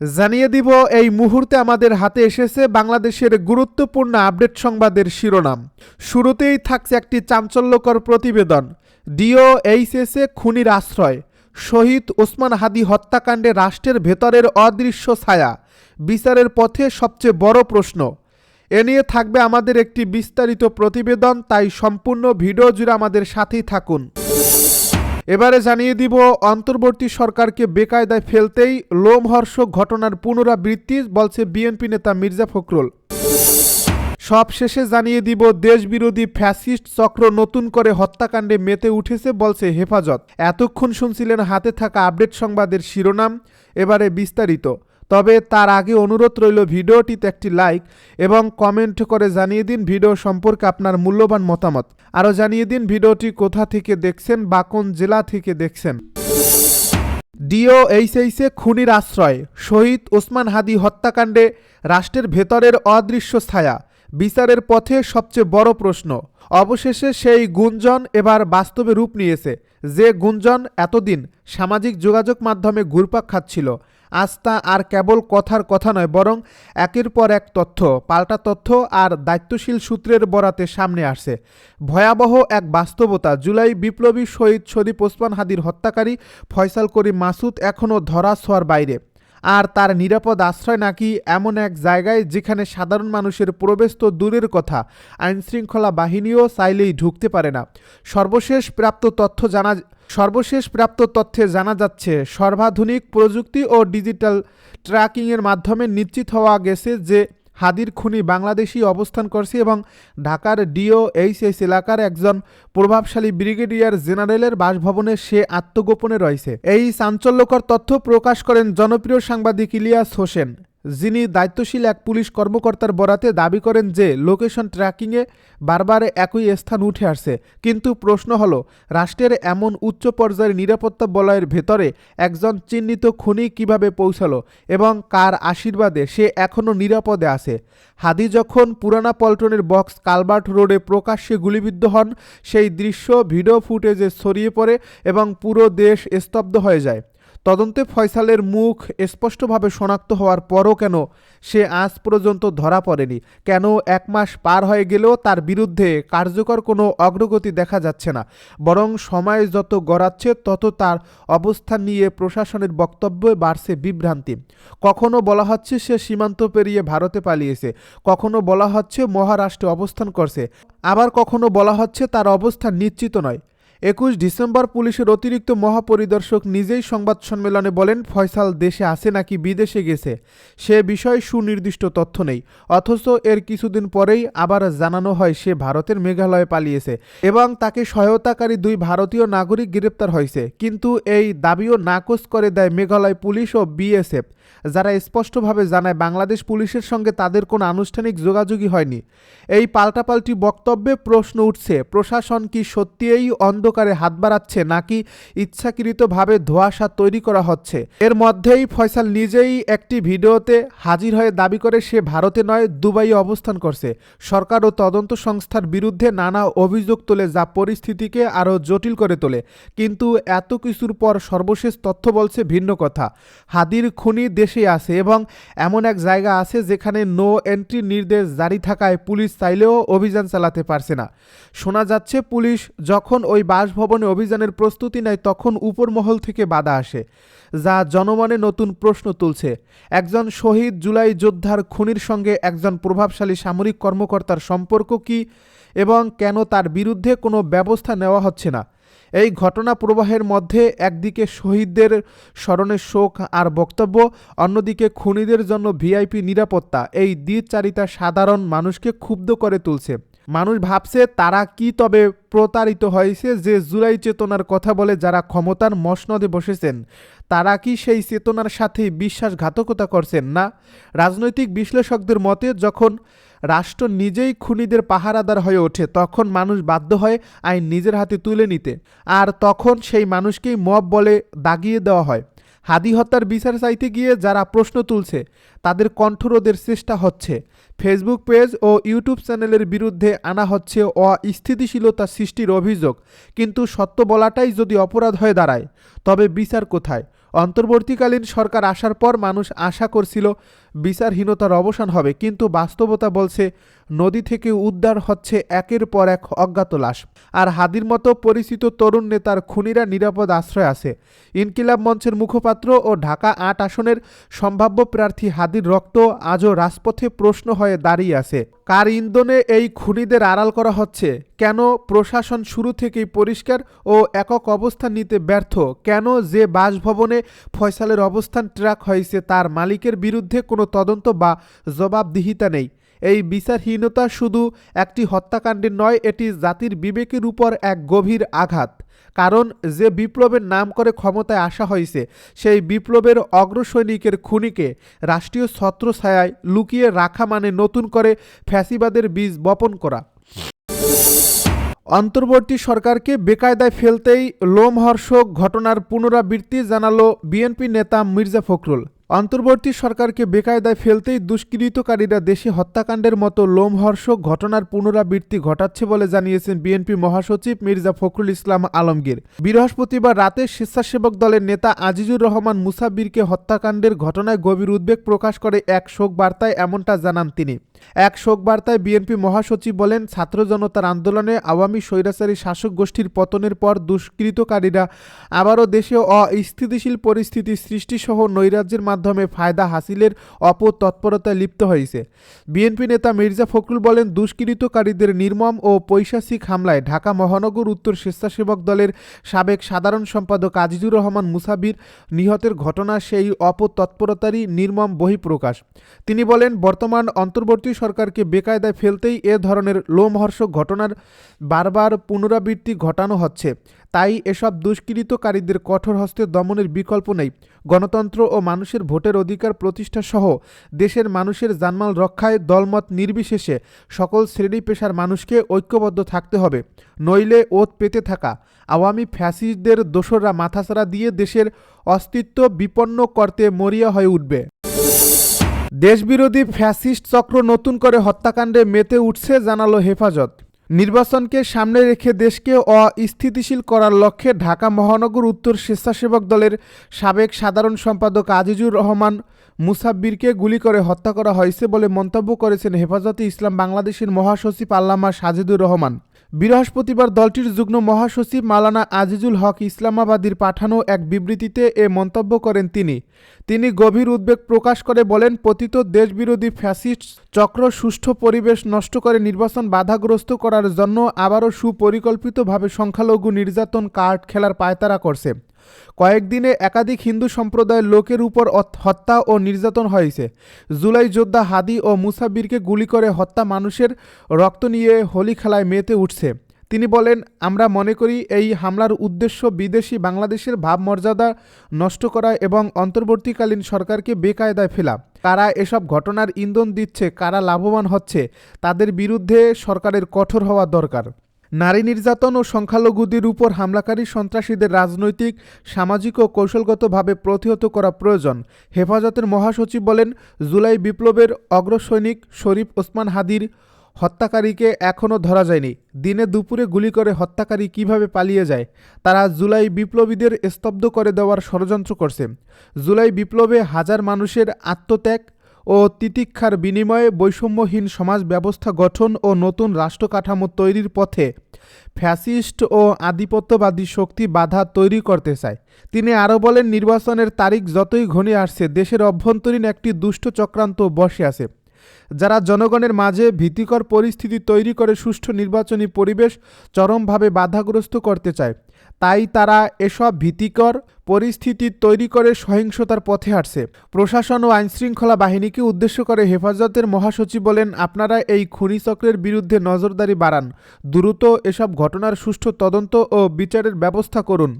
জানিয়ে দিব, এই মুহূর্তে আমাদের হাতে এসেছে বাংলাদেশের গুরুত্বপূর্ণ আপডেট সংবাদের শিরোনাম। শুরুতেই থাকছে একটি চাঞ্চল্যকর প্রতিবেদন। ডিও এইচএসএ খুনির আশ্রয়। শহীদ ওসমান হাদি হত্যাকাণ্ডে রাষ্ট্রের ভেতরের অদৃশ্য ছায়া। বিচারের পথে সবচেয়ে বড় প্রশ্ন। এ নিয়ে থাকবে আমাদের একটি বিস্তারিত প্রতিবেদন, তাই সম্পূর্ণ ভিডিও জুড়ে আমাদের সাথেই থাকুন। এবারে জানিয়ে দিব, অন্তর্বর্তী সরকারকে বেকায়দায় ফেলতেই লোমহর্ষক ঘটনার পুনরাবৃত্তি বলছে বিএনপি নেতা মির্জা ফখরুল। সব শেষে জানিয়ে দিব, দেশবিরোধী ফ্যাসিস্ট চক্র নতুন করে হত্যাকাণ্ডে মেতে উঠেছে বলছে হেফাজত। এতক্ষণ শুনছিলেন হাতে থাকা আপডেট সংবাদের শিরোনাম, এবারে বিস্তারিত। তবে তার আগে অনুরোধ রইল ভিডিওটিতে একটি লাইক এবং কমেন্ট করে জানিয়ে দিন ভিডিও সম্পর্কে আপনার মূল্যবান মতামত। আরও জানিয়ে দিন ভিডিওটি কোথা থেকে দেখছেন বা কোন জেলা থেকে দেখছেন। ডিও এইচএইচে খুনির আশ্রয়, শহীদ ওসমান হাদি হত্যাকাণ্ডে রাষ্ট্রের ভেতরের অদৃশ্য ছায়া, বিচারের পথে সবচেয়ে বড় প্রশ্ন। অবশেষে সেই গুঞ্জন এবার বাস্তবে রূপ নিয়েছে। যে গুঞ্জন এতদিন সামাজিক যোগাযোগ মাধ্যমে ঘুরপাক খাচ্ছিল তা আর কেবল কথার কথা নয়, বরং একের পর এক তথ্য, পাল্টা তথ্য আর দায়িত্বশীল সূত্রের বরাতে সামনে আসছে। ভয়াবহ এক বাস্তবতা, জুলাই বিপ্লবী শহীদ সদীপ ওসমান হাদির হত্যাকারী ফয়সাল করিম মাসুদ এখনও ধরা ছোঁয়ার বাইরে। আর তার নিরাপদ আশ্রয় নাকি এমন এক জায়গায় যেখানে সাধারণ মানুষের প্রবেশ তো দূরের কথা। আইনশৃঙ্খলা বাহিনীও চাইলেই ঢুকতে পারে না। সর্বশেষ প্রাপ্ত তথ্য জানা সর্বশেষ প্রাপ্ত তথ্যে জানা যাচ্ছে, সর্বাধুনিক প্রযুক্তি ও ডিজিটাল ট্র্যাকিংয়ের মাধ্যমে নিশ্চিত হওয়া গেছে যে হাদির খুনি বাংলাদেশি অবস্থান করছে এবং ঢাকার ডিওএইচএস এলাকার একজন প্রভাবশালী ব্রিগেডিয়ার জেনারেলের বাসভবনে সে আত্মগোপনে রয়েছে। এই চাঞ্চল্যকর তথ্য প্রকাশ করেন জনপ্রিয় সাংবাদিক ইলিয়াস হোসেন। যিনি দায়িত্বশীল এক পুলিশ কর্মকর্তার বরাতে দাবি করেন যে, লোকেশন ট্র্যাকিংয়ে বারবার একই স্থান উঠে আসছে। কিন্তু প্রশ্ন হল, রাষ্ট্রের এমন উচ্চ পর্যায়ের নিরাপত্তা বলয়ের ভেতরে একজন চিহ্নিত খুনি কীভাবে পৌঁছালো এবং কার আশীর্বাদে সে এখনও নিরাপদে আছে? হাদি যখন পুরানা পল্টনের বক্স কালবার্ট রোডে প্রকাশ্যে গুলিবিদ্ধ হন, সেই দৃশ্য, ভিডিও ফুটেজে ছড়িয়ে পড়ে এবং পুরো দেশ স্তব্ধ হয়ে যায়। তদন্তে ফয়সালের মুখ স্পষ্টভাবে শনাক্ত হওয়ার পরও কেন সে আজ পর্যন্ত ধরা পড়েনি? কেন এক মাস পার হয়ে গেলেও তার বিরুদ্ধে কার্যকর কোনো অগ্রগতি দেখা যাচ্ছে না? বরং সময় যত গড়াচ্ছে, তত তার অবস্থান নিয়ে প্রশাসনের বক্তব্যে বাড়ছে বিভ্রান্তি। কখনো বলা হচ্ছে সে সীমান্ত পেরিয়ে ভারতে পালিয়েছে, কখনো বলা হচ্ছে মহারাষ্ট্রে অবস্থান করছে, আবার কখনো বলা হচ্ছে তার অবস্থান নিশ্চিত নয়। একুশ ডিসেম্বর পুলিশের অতিরিক্ত মহাপরিদর্শক নিজেই সংবাদ সম্মেলনে বলেন, ফয়সাল দেশে আছে নাকি বিদেশে গেছে? সে বিষয়ে সুনির্দিষ্ট তথ্য নেই। অথচ এর কিছুদিন পরেই আবার জানানো হয়, সে ভারতের মেঘালয়ে পালিয়েছে এবং তাকে সহায়তাকারী দুই ভারতীয় নাগরিক গ্রেপ্তার হয়েছে। কিন্তু এই দাবিও নাকচ করে দেয় মেঘালয় পুলিশ ও বিএসএফ, যারা স্পষ্টভাবে জানায় বাংলাদেশ পুলিশের সঙ্গে তাদের কোনো আনুষ্ঠানিক যোগাযোগই হয়নি। এই পাল্টাপাল্টি বক্তব্যে প্রশ্ন উঠছে, প্রশাসন কি সত্যিই অন্ধকারে হাত বাড়াচ্ছে নাকি ইচ্ছাকৃতভাবে ধোঁয়াশা তৈরি করা হচ্ছে। এর মধ্যেই ফয়সাল নিজেই একটি ভিডিওতে হাজির হয়ে দাবি করে সে ভারতে নয়, দুবাইয়ে অবস্থান করছে। সরকার ও তদন্ত সংস্থার বিরুদ্ধে নানা অভিযোগ তোলে যা পরিস্থিতিকে আরও জটিল করে তোলে। কিন্তু এত কিছুর পর সর্বশেষ তথ্য বলছে ভিন্ন কথা। হাদির খুনি দেশে আছে এবং এমন এক জায়গা আছে যেখানে নো এন্ট্রি নির্দেশ জারি থাকায় পুলিশ চাইলেও অভিযান চালাতে পারছে না। শোনা যাচ্ছে পুলিশ যখন ওই বাসভবনে অভিযানের প্রস্তুতি নেয় তখন উপর মহল থেকে বাধা আসে, যা জনমনে নতুন প্রশ্ন তুলছে। একজন শহীদ জুলাই যোদ্ধার খুনির সঙ্গে একজন প্রভাবশালী সামরিক কর্মকর্তার সম্পর্ক কি এবং কেন তার বিরুদ্ধে কোনো ব্যবস্থা নেওয়া হচ্ছে না? এই ঘটনা প্রবাহের মধ্যে একদিকে শহীদদের স্মরণে শোক আর বক্তব্য, অন্যদিকে খুনিদের জন্য ভিআইপি নিরাপত্তা। এই দ্বিচারিতা সাধারণ মানুষকে ক্ষুব্ধ করে তুলছে। মানুষ ভাবছে তারা কি তবে প্রতারিত হয়েছে যে জুলাই চেতনার কথা বলে যারা ক্ষমতার মসনদে বসেছেন, তারা কি সেই চেতনার সাথে বিশ্বাসঘাতকতা করছেন না? রাজনৈতিক বিশ্লেষকদের মতে, যখন রাষ্ট্র নিজেই খুনিদের পাহারাদার হয়ে ওঠে, তখন মানুষ বাধ্য হয় আইন নিজের হাতে তুলে নিতে। আর তখন সেই মানুষকেই মব বলে দাগিয়ে দেওয়া হয়। হাদি হত্যার বিচার চাইতে গিয়ে যারা প্রশ্ন তুলছে, তাদের কণ্ঠরোধের চেষ্টা হচ্ছে। ফেসবুক পেজ ও ইউটিউব চ্যানেলের বিরুদ্ধে আনা হচ্ছে অস্থিতিশীলতা সৃষ্টির অভিযোগ। কিন্তু সত্য বলাটাই যদি অপরাধ হয়ে দাঁড়ায়, তবে বিচার কোথায়? অন্তর্বর্তীকালীন সরকার আসার পর মানুষ আশা করছিল বিচারহীনতার অবসান হবে, কিন্তু বাস্তবতা বলছে, নদী থেকে উদ্ধার হচ্ছে একের পর এক অজ্ঞাত লাশ। আর হাদির মতো পরিচিত তরুণ নেতার খুনিরা নিরাপদ আশ্রয় আছে। ইনকিলাব মঞ্চের মুখপাত্র ও ঢাকা আট আসনের সম্ভাব্য প্রার্থী হাদির রক্ত আজও রাজপথে প্রশ্ন হয়ে দাঁড়িয়ে আছে। কার ইন্ধনে এই খুনিদের আড়াল করা হচ্ছে? কেন প্রশাসন শুরু থেকেই পরিষ্কার ও একক অবস্থান নিতে ব্যর্থ? কেন যে বাসভবনে ফয়সালের অবস্থান ট্র্যাক হয়েছে, তার মালিকের বিরুদ্ধে কোনো তদন্ত বা জবাবদিহিতা নেই। এই বিচারহীনতা শুধু একটি হত্যাকাণ্ডের নয়, এটি জাতির বিবেকের উপর এক গভীর আঘাত। কারণ যে বিপ্লবের নাম করে ক্ষমতায় আসা হয়েছে, সেই বিপ্লবের অগ্রসৈনিকের খুনিকে রাষ্ট্রীয় ছত্রছায়ায় লুকিয়ে রাখা মানে নতুন করে ফ্যাসিবাদের বীজ বপন করা। অন্তর্বর্তী সরকারকে বেকায়দায় ফেলতেই লোমহর্ষক ঘটনার পুনরাবৃত্তি জানালো বিএনপি নেতা মির্জা ফখরুল। অন্তর্বর্তী সরকারকে বেকায়দায় ফেলতেই দুষ্কৃতকারীরা দেশে হত্যাকাণ্ডের মতো লোমহর্ষক ঘটনার পুনরাবৃত্তি ঘটাচ্ছে বলে জানিয়েছেন বিএনপি মহাসচিব মির্জা ফখরুল ইসলাম আলমগীর। বৃহস্পতিবার রাতে স্বেচ্ছাসেবক দলের নেতা আজিজুর রহমান মুসাব্বিরকে হত্যাকাণ্ডের ঘটনায় গভীর উদ্বেগ প্রকাশ করে এক শোক বার্তায় এমনটা জানান তিনি। এক শোক বার্তায় বিএনপি মহাসচিব বলেন, ছাত্র জনতার আন্দোলনে আওয়ামী স্বৈরাচারী শাসক গোষ্ঠীর পতনের পর দুষ্কৃতকারীরা আবারও দেশে অস্থিতিশীল পরিস্থিতি সৃষ্টিসহ নৈরাজ্যের ফায়দা হাসিলের অপতৎপরতায় লিপ্ত হয়েছে। বিএনপি নেতা মির্জা ফখরুল বলেন, দুষ্কৃতকারীদের নির্মম ও পৈশাচিক হামলায় ঢাকা মহানগর উত্তর স্বেচ্ছাসেবক দলের সাবেক সাধারণ সম্পাদক আজিজুর রহমান মুসাবির নিহতের ঘটনা সেই অপতৎপরতারই নির্মম বহিঃপ্রকাশ। তিনি বলেন, বর্তমান অন্তর্বর্তী সরকারকে বেকায়দায় ফেলতেই এ ধরনের লোমহর্ষক ঘটনার বারবার পুনরাবৃত্তি ঘটানো হচ্ছে। তাই এসব দুষ্কৃতকারীদের কঠোর হস্তে দমনের বিকল্প নেই। গণতন্ত্র ও মানুষের ভোটের অধিকার প্রতিষ্ঠা সহ দেশের মানুষের জানমাল রক্ষায় দলমত নির্বিশেষে সকল শ্রেণি পেশার মানুষকে ঐক্যবদ্ধ থাকতে হবে। নইলে ওত পেতে থাকা। আওয়ামী ফ্যাসিস্টদের দোসররা মাথাছাড়া দিয়ে দেশের অস্তিত্ব বিপন্ন করতে মরিয়া হয়ে উঠবে। দেশবিরোধী ফ্যাসিস্ট চক্র নতুন করে হত্যাকাণ্ডে মেতে উঠছে, জানালো হেফাজত। নির্বাচনকে সামনে রেখে দেশকে অস্থিতিশীল করার লক্ষ্যে ঢাকা মহানগর উত্তর স্বেচ্ছাসেবক দলের সাবেক সাধারণ সম্পাদক আজিজুর রহমান মুসাব্বিরকে গুলি করে হত্যা করা হয়েছে বলে মন্তব্য করেছেন হেফাজতে ইসলাম বাংলাদেশের মহাসচিব আল্লামা সাজিদুর রহমান। বৃহস্পতিবার দলটির যুগ্ম মহাসচিব মালানা আজিজুল হক ইসলামাবাদীর পাঠানো এক বিবৃতিতে এ মন্তব্য করেন তিনি। তিনি গভীর উদ্বেগ প্রকাশ করে বলেন, পতিত দেশবিরোধী ফ্যাসিস্ট চক্র সুষ্ঠু পরিবেশ নষ্ট করে নির্বাচন বাধাগ্রস্ত করার জন্য আবারও সুপরিকল্পিতভাবে সংখ্যালঘু নির্যাতন কার্ড খেলার পায়তারা করছে। কয়েকদিনে একাধিক হিন্দু সম্প্রদায়ের লোকের উপর হত্যা ও নির্যাতন হয়েছে। জুলাই যোদ্ধা হাদি ও মুসাবিরকে গুলি করে হত্যা মানুষের রক্ত নিয়ে হোলি খেলায় মেতে উঠছে। তিনি বলেন, আমরা মনে করি এই হামলার উদ্দেশ্য বিদেশি বাংলাদেশের ভাবমর্যাদা নষ্ট করা এবং অন্তর্বর্তীকালীন সরকারকে বেকায়দায় ফেলা। কারা এসব ঘটনার ইন্ধন দিচ্ছে, কারা লাভবান হচ্ছে, তাদের বিরুদ্ধে সরকারের কঠোর হওয়া দরকার। নারী নির্যাতন ও সংখ্যালঘুদের উপর হামলাকারী সন্ত্রাসীদের রাজনৈতিক, সামাজিক ও কৌশলগতভাবে প্রতিহত করা প্রয়োজন। হেফাজতের মহাসচিব বলেন, জুলাই বিপ্লবের অগ্রসৈনিক শরীফ ওসমান হাদির হত্যাকারীকে এখনও ধরা যায়নি। দিনে দুপুরে গুলি করে হত্যাকারী কীভাবে পালিয়ে যায়, তারা জুলাই বিপ্লবীদের স্তব্ধ করে দেওয়ার ষড়যন্ত্র করছে। জুলাই বিপ্লবে হাজার মানুষের আত্মত্যাগ ও তিতিক্ষার বিনিময়ে বৈষম্যহীন সমাজ ব্যবস্থা গঠন ও নতুন রাষ্ট্র কাঠামো তৈরির পথে ফ্যাসিস্ট ও আধিপত্যবাদী শক্তি বাধা তৈরি করতে চায়। তিনি আরও বলেন, নির্বাচনের তারিখ যতই ঘনিয়ে আসছে, দেশের অভ্যন্তরীণ একটি দুষ্ট চক্রান্ত বসে আছে। যারা জনগণের মাঝে ভীতিকর পরিস্থিতি তৈরি করে সুষ্ঠু নির্বাচনী পরিবেশ চরমভাবে বাধাগ্রস্ত করতে চায়, তাই তারা এসব ভীতিকর পরিস্থিতি তৈরি করে সহিংসতার পথে হাঁটছে। প্রশাসন ও আইনশৃঙ্খলা বাহিনীকে উদ্দেশ্য করে হেফাজতের মহাসচিব বলেন, আপনারা এই চক্রের বিরুদ্ধে নজরদারি বাড়ান, দ্রুত এসব ঘটনার সুষ্ঠু তদন্ত ও বিচারের ব্যবস্থা করুন।